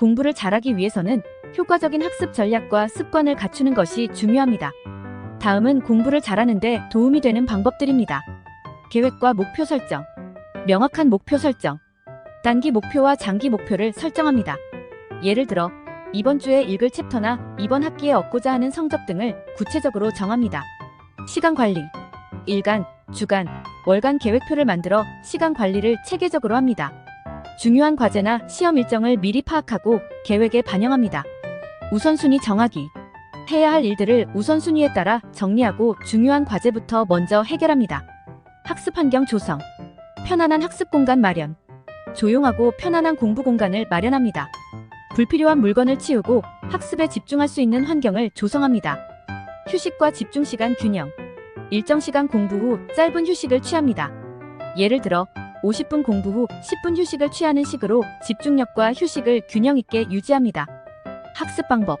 공부를 잘하기 위해서는 효과적인 학습 전략과 습관을 갖추는 것이 중요합니다. 다음은 공부를 잘하는데 도움이 되는 방법들입니다. 계획과 목표 설정. 명확한 목표 설정. 단기 목표와 장기 목표를 설정합니다. 예를 들어, 이번 주에 읽을 챕터나 이번 학기에 얻고자 하는 성적 등을 구체적으로 정합니다. 시간 관리. 일간, 주간, 월간 계획표를 만들어 시간 관리를 체계적으로 합니다. 중요한 과제나 시험 일정을 미리 파악하고 계획에 반영합니다. 우선순위 정하기. 해야 할 일들을 우선순위에 따라 정리하고 중요한 과제부터 먼저 해결합니다. 학습 환경 조성. 편안한 학습 공간 마련. 조용하고 편안한 공부 공간을 마련합니다. 불필요한 물건을 치우고 학습에 집중할 수 있는 환경을 조성합니다. 휴식과 집중 시간 균형. 일정 시간 공부 후 짧은 휴식을 취합니다. 예를 들어 50분 공부 후 10분 휴식을 취하는 식으로 집중력과 휴식을 균형 있게 유지합니다. 학습 방법.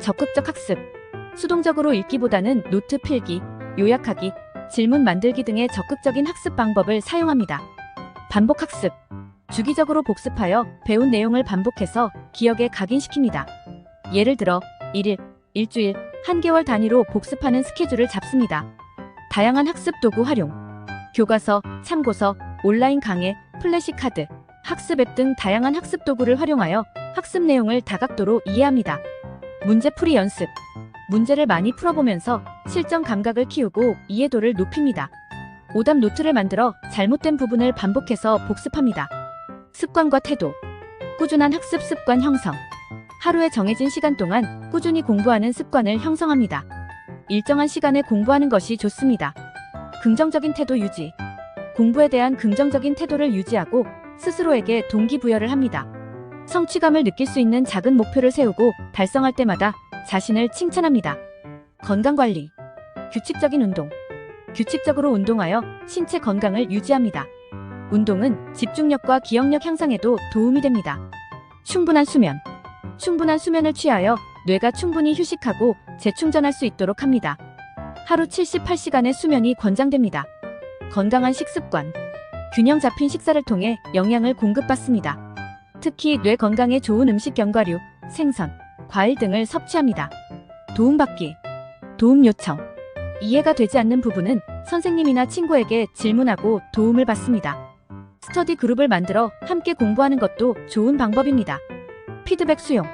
적극적 학습. 수동적으로 읽기보다는 노트 필기, 요약하기, 질문 만들기 등의 적극적인 학습 방법을 사용합니다. 반복 학습. 주기적으로 복습하여 배운 내용을 반복해서 기억에 각인시킵니다. 예를 들어 1일, 일주일, 한개월 단위로 복습하는 스케줄을 잡습니다. 다양한 학습 도구 활용. 교과서, 참고서, 온라인 강의, 플래시 카드, 학습 앱 등 다양한 학습 도구를 활용하여 학습 내용을 다각도로 이해합니다. 문제풀이 연습. 문제를 많이 풀어보면서 실전 감각을 키우고 이해도를 높입니다. 오답 노트를 만들어 잘못된 부분을 반복해서 복습합니다. 습관과 태도. 꾸준한 학습 습관 형성. 하루에 정해진 시간 동안 꾸준히 공부하는 습관을 형성합니다. 일정한 시간에 공부하는 것이 좋습니다. 긍정적인 태도 유지. 공부에 대한 긍정적인 태도를 유지하고 스스로에게 동기부여를 합니다. 성취감을 느낄 수 있는 작은 목표를 세우고 달성할 때마다 자신을 칭찬합니다. 건강관리. 규칙적인 운동. 규칙적으로 운동하여 신체 건강을 유지합니다. 운동은 집중력과 기억력 향상에도 도움이 됩니다. 충분한 수면. 충분한 수면을 취하여 뇌가 충분히 휴식하고 재충전할 수 있도록 합니다. 하루 78시간의 수면이 권장됩니다. 건강한 식습관. 균형 잡힌 식사를 통해 영양을 공급받습니다. 특히 뇌 건강에 좋은 음식 견과류, 생선, 과일 등을 섭취합니다. 도움받기. 도움 요청. 이해가 되지 않는 부분은 선생님이나 친구에게 질문하고 도움을 받습니다. 스터디 그룹을 만들어 함께 공부하는 것도 좋은 방법입니다. 피드백 수용.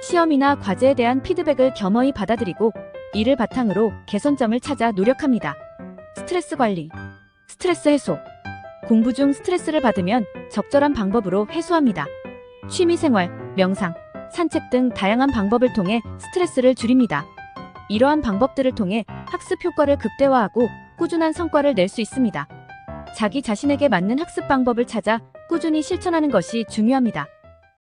시험이나 과제에 대한 피드백을 겸허히 받아들이고 이를 바탕으로 개선점을 찾아 노력합니다. 스트레스 관리. 스트레스 해소. 공부 중 스트레스를 받으면 적절한 방법으로 해소합니다. 취미 생활, 명상, 산책 등 다양한 방법을 통해 스트레스를 줄입니다. 이러한 방법들을 통해 학습 효과를 극대화하고 꾸준한 성과를 낼 수 있습니다. 자기 자신에게 맞는 학습 방법을 찾아 꾸준히 실천하는 것이 중요합니다.